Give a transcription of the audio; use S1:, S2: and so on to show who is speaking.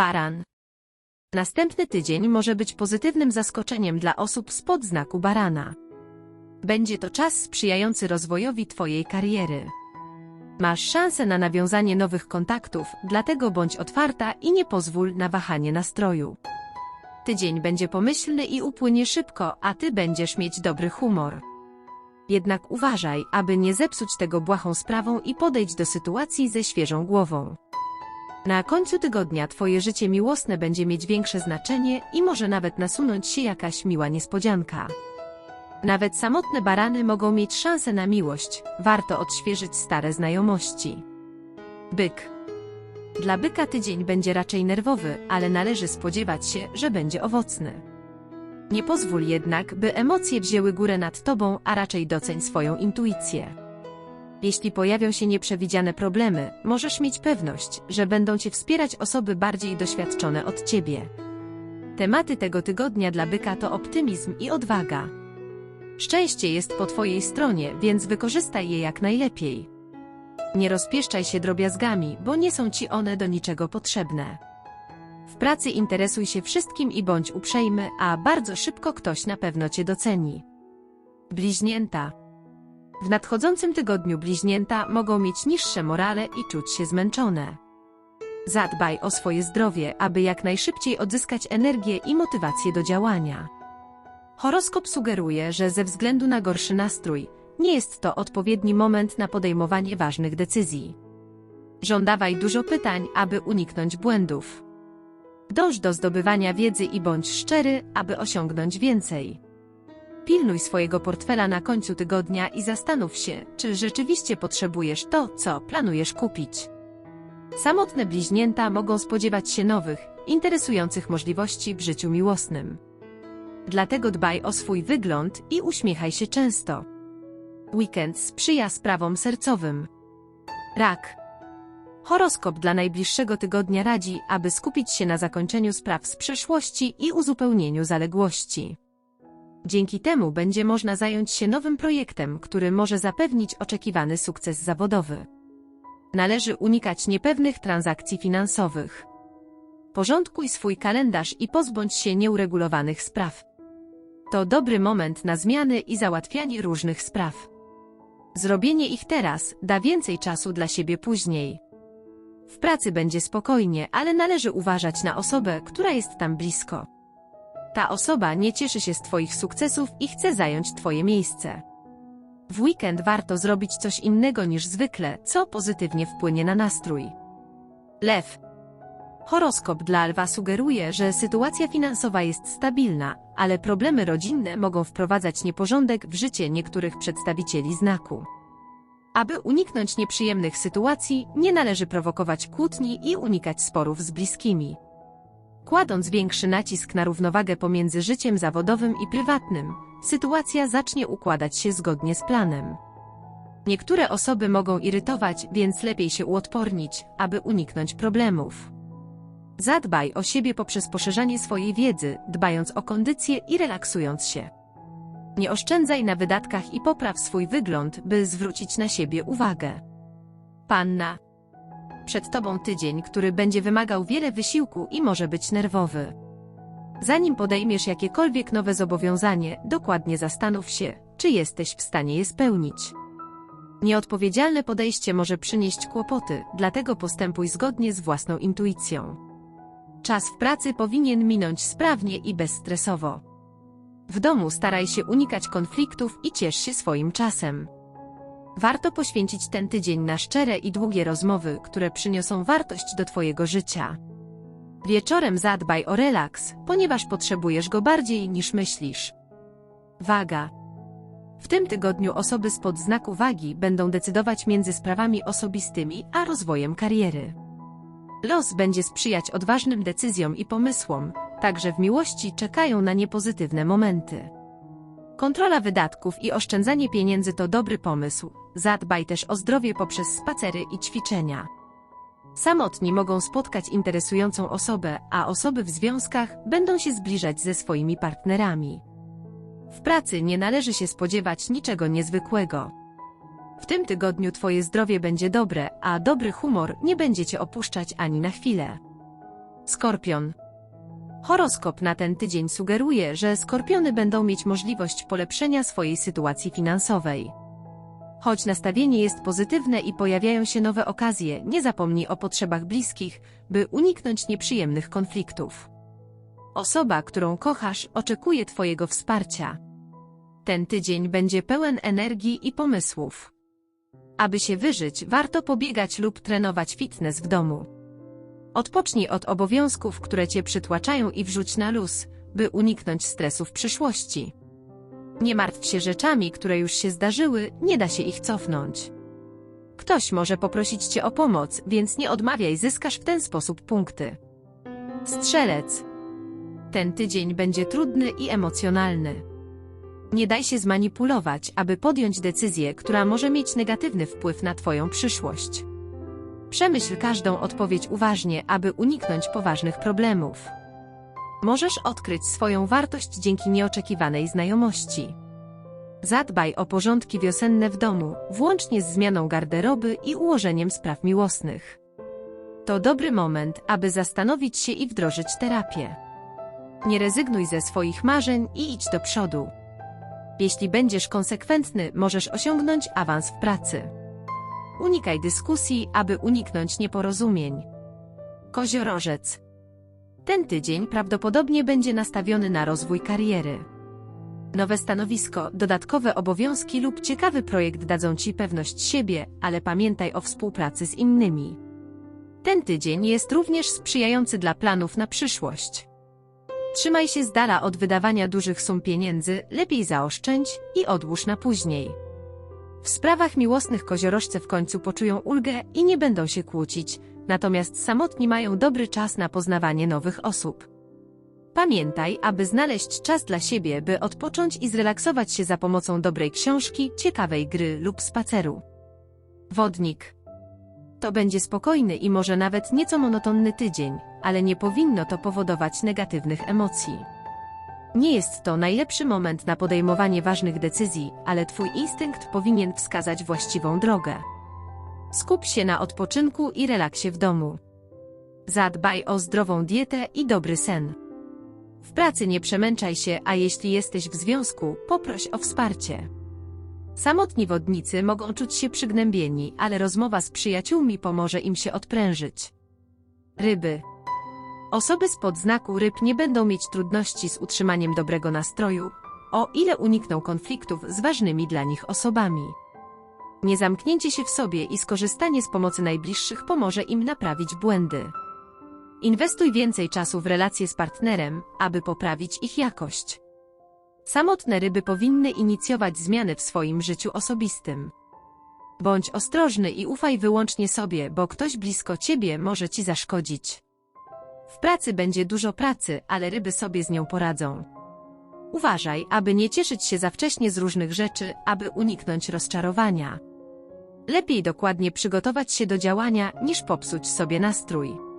S1: Baran. Następny tydzień może być pozytywnym zaskoczeniem dla osób spod znaku barana. Będzie to czas sprzyjający rozwojowi Twojej kariery. Masz szansę na nawiązanie nowych kontaktów, dlatego bądź otwarta i nie pozwól na wahanie nastroju. Tydzień będzie pomyślny i upłynie szybko, a Ty będziesz mieć dobry humor. Jednak uważaj, aby nie zepsuć tego błahą sprawą i podejdź do sytuacji ze świeżą głową. Na końcu tygodnia Twoje życie miłosne będzie mieć większe znaczenie i może nawet nasunąć się jakaś miła niespodzianka. Nawet samotne barany mogą mieć szansę na miłość, warto odświeżyć stare znajomości. Byk. Dla byka tydzień będzie raczej nerwowy, ale należy spodziewać się, że będzie owocny. Nie pozwól jednak, by emocje wzięły górę nad tobą, a raczej doceń swoją intuicję. Jeśli pojawią się nieprzewidziane problemy, możesz mieć pewność, że będą cię wspierać osoby bardziej doświadczone od ciebie. Tematy tego tygodnia dla byka to optymizm i odwaga. Szczęście jest po twojej stronie, więc wykorzystaj je jak najlepiej. Nie rozpieszczaj się drobiazgami, bo nie są ci one do niczego potrzebne. W pracy interesuj się wszystkim i bądź uprzejmy, a bardzo szybko ktoś na pewno cię doceni. Bliźnięta. W nadchodzącym tygodniu bliźnięta mogą mieć niższe morale i czuć się zmęczone. Zadbaj o swoje zdrowie, aby jak najszybciej odzyskać energię i motywację do działania. Horoskop sugeruje, że ze względu na gorszy nastrój, nie jest to odpowiedni moment na podejmowanie ważnych decyzji. Żądawaj dużo pytań, aby uniknąć błędów. Dąż do zdobywania wiedzy i bądź szczery, aby osiągnąć więcej. Pilnuj swojego portfela na końcu tygodnia i zastanów się, czy rzeczywiście potrzebujesz to, co planujesz kupić. Samotne bliźnięta mogą spodziewać się nowych, interesujących możliwości w życiu miłosnym. Dlatego dbaj o swój wygląd i uśmiechaj się często. Weekend sprzyja sprawom sercowym. Rak. Horoskop dla najbliższego tygodnia radzi, aby skupić się na zakończeniu spraw z przeszłości i uzupełnieniu zaległości. Dzięki temu będzie można zająć się nowym projektem, który może zapewnić oczekiwany sukces zawodowy. Należy unikać niepewnych transakcji finansowych. Porządkuj swój kalendarz i pozbądź się nieuregulowanych spraw. To dobry moment na zmiany i załatwianie różnych spraw. Zrobienie ich teraz da więcej czasu dla siebie później. W pracy będzie spokojnie, ale należy uważać na osobę, która jest tam blisko. Ta osoba nie cieszy się z Twoich sukcesów i chce zająć Twoje miejsce. W weekend warto zrobić coś innego niż zwykle, co pozytywnie wpłynie na nastrój. Lew. Horoskop dla lwa sugeruje, że sytuacja finansowa jest stabilna, ale problemy rodzinne mogą wprowadzać nieporządek w życie niektórych przedstawicieli znaku. Aby uniknąć nieprzyjemnych sytuacji, nie należy prowokować kłótni i unikać sporów z bliskimi. Kładąc większy nacisk na równowagę pomiędzy życiem zawodowym i prywatnym, sytuacja zacznie układać się zgodnie z planem. Niektóre osoby mogą irytować, więc lepiej się uodpornić, aby uniknąć problemów. Zadbaj o siebie poprzez poszerzanie swojej wiedzy, dbając o kondycję i relaksując się. Nie oszczędzaj na wydatkach i popraw swój wygląd, by zwrócić na siebie uwagę. Panna. Przed Tobą tydzień, który będzie wymagał wiele wysiłku i może być nerwowy. Zanim podejmiesz jakiekolwiek nowe zobowiązanie, dokładnie zastanów się, czy jesteś w stanie je spełnić. Nieodpowiedzialne podejście może przynieść kłopoty, dlatego postępuj zgodnie z własną intuicją. Czas w pracy powinien minąć sprawnie i bezstresowo. W domu staraj się unikać konfliktów i ciesz się swoim czasem. Warto poświęcić ten tydzień na szczere i długie rozmowy, które przyniosą wartość do Twojego życia. Wieczorem zadbaj o relaks, ponieważ potrzebujesz go bardziej niż myślisz. Waga. W tym tygodniu osoby spod znaku wagi będą decydować między sprawami osobistymi a rozwojem kariery. Los będzie sprzyjać odważnym decyzjom i pomysłom, także w miłości czekają na niepozytywne momenty. Kontrola wydatków i oszczędzanie pieniędzy to dobry pomysł, zadbaj też o zdrowie poprzez spacery i ćwiczenia. Samotni mogą spotkać interesującą osobę, a osoby w związkach będą się zbliżać ze swoimi partnerami. W pracy nie należy się spodziewać niczego niezwykłego. W tym tygodniu Twoje zdrowie będzie dobre, a dobry humor nie będzie Cię opuszczać ani na chwilę. Skorpion. Horoskop na ten tydzień sugeruje, że skorpiony będą mieć możliwość polepszenia swojej sytuacji finansowej. Choć nastawienie jest pozytywne i pojawiają się nowe okazje, nie zapomnij o potrzebach bliskich, by uniknąć nieprzyjemnych konfliktów. Osoba, którą kochasz, oczekuje Twojego wsparcia. Ten tydzień będzie pełen energii i pomysłów. Aby się wyżyć, warto pobiegać lub trenować fitness w domu. Odpocznij od obowiązków, które cię przytłaczają i wrzuć na luz, by uniknąć stresu w przyszłości. Nie martw się rzeczami, które już się zdarzyły, nie da się ich cofnąć. Ktoś może poprosić cię o pomoc, więc nie odmawiaj, zyskasz w ten sposób punkty. Strzelec. Ten tydzień będzie trudny i emocjonalny. Nie daj się zmanipulować, aby podjąć decyzję, która może mieć negatywny wpływ na Twoją przyszłość. Przemyśl każdą odpowiedź uważnie, aby uniknąć poważnych problemów. Możesz odkryć swoją wartość dzięki nieoczekiwanej znajomości. Zadbaj o porządki wiosenne w domu, włącznie z zmianą garderoby i ułożeniem spraw miłosnych. To dobry moment, aby zastanowić się i wdrożyć terapię. Nie rezygnuj ze swoich marzeń i idź do przodu. Jeśli będziesz konsekwentny, możesz osiągnąć awans w pracy. Unikaj dyskusji, aby uniknąć nieporozumień. Koziorożec. Ten tydzień prawdopodobnie będzie nastawiony na rozwój kariery. Nowe stanowisko, dodatkowe obowiązki lub ciekawy projekt dadzą Ci pewność siebie, ale pamiętaj o współpracy z innymi. Ten tydzień jest również sprzyjający dla planów na przyszłość. Trzymaj się z dala od wydawania dużych sum pieniędzy, lepiej zaoszczędź i odłóż na później. W sprawach miłosnych koziorożce w końcu poczują ulgę i nie będą się kłócić, natomiast samotni mają dobry czas na poznawanie nowych osób. Pamiętaj, aby znaleźć czas dla siebie, by odpocząć i zrelaksować się za pomocą dobrej książki, ciekawej gry lub spaceru. Wodnik. To będzie spokojny i może nawet nieco monotonny tydzień, ale nie powinno to powodować negatywnych emocji. Nie jest to najlepszy moment na podejmowanie ważnych decyzji, ale Twój instynkt powinien wskazać właściwą drogę. Skup się na odpoczynku i relaksie w domu. Zadbaj o zdrową dietę i dobry sen. W pracy nie przemęczaj się, a jeśli jesteś w związku, poproś o wsparcie. Samotni wodnicy mogą czuć się przygnębieni, ale rozmowa z przyjaciółmi pomoże im się odprężyć. Ryby. Osoby spod znaku ryb nie będą mieć trudności z utrzymaniem dobrego nastroju, o ile unikną konfliktów z ważnymi dla nich osobami. Niezamknięcie się w sobie i skorzystanie z pomocy najbliższych pomoże im naprawić błędy. Inwestuj więcej czasu w relacje z partnerem, aby poprawić ich jakość. Samotne ryby powinny inicjować zmiany w swoim życiu osobistym. Bądź ostrożny i ufaj wyłącznie sobie, bo ktoś blisko ciebie może ci zaszkodzić. W pracy będzie dużo pracy, ale ryby sobie z nią poradzą. Uważaj, aby nie cieszyć się za wcześnie z różnych rzeczy, aby uniknąć rozczarowania. Lepiej dokładnie przygotować się do działania, niż popsuć sobie nastrój.